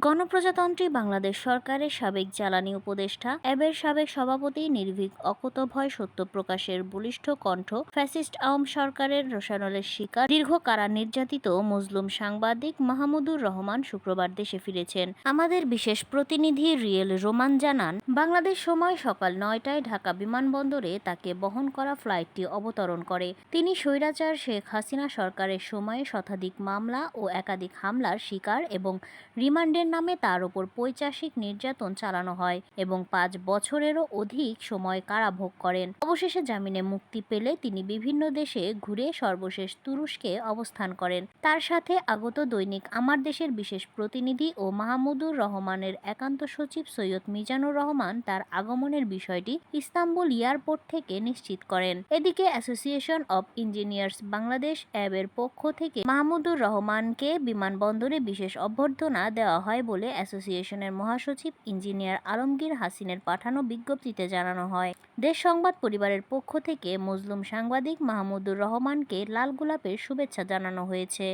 গণপ্রজাতন্ত্রী বাংলাদেশ সরকারের সাবেক জ্বালানি উপদেষ্টা অ্যাবের সাবেক সভাপতি নির্ভীক অকুতভয় সত্য প্রকাশের বলিষ্ঠ কণ্ঠ ফ্যাসিস্ট আওয়াম সরকারের রসানলের শিকার দীর্ঘ কারা নির্যাতিত মজলুম সাংবাদিক মাহমুদুর রহমান শুক্রবার দেশে ফিরেছেন। আমাদের বিশেষ প্রতিনিধি রিয়েল রোমান জানান বাংলাদেশ সময় সকাল নয়টায় ঢাকা বিমানবন্দরে তাকে বহন করা ফ্লাইটটি অবতরণ করে। তিনি স্বৈরাচার শেখ হাসিনা সরকারের সময়ে শতাধিক মামলা ও একাধিক হামলার শিকার এবং রিমান্ডের নামে তার ওপর পৈচাসিক নির্যাতন চালানো হয় এবং পাঁচ বছরেরও অধিক সময় কারাভোগ করেন। অবশেষে জামিনে মুক্তি পেলে তিনি বিভিন্ন দেশে ঘুরে সর্বশেষ তুরস্কে অবস্থান করেন। তার সাথে আগত দৈনিক আমার দেশের বিশেষ প্রতিনিধি ও মাহমুদুর রহমানের একান্ত সচিব সৈয়দ মিজানুর রহমান তার আগমনের বিষয়টি ইস্তাম্বুল এয়ারপোর্ট থেকে নিশ্চিত করেন। এদিকে অ্যাসোসিয়েশন অব ইঞ্জিনিয়ার্স বাংলাদেশ অ্যাবের পক্ষ থেকে মাহমুদুর রহমানকে বিমানবন্দরে বিশেষ অভ্যর্থনা দেওয়া হয় বলে অ্যাসোসিয়েশনের মহাসচিব ইঞ্জিনিয়ার আলমগীর হাসিনের পাঠানো বিজ্ঞপ্তিতে জানানো হয়। দেশ সংবাদ পরিবারের পক্ষ থেকে মজলুম সাংবাদিক মাহমুদুর রহমানকে লাল গোলাপের শুভেচ্ছা জানানো হয়েছে।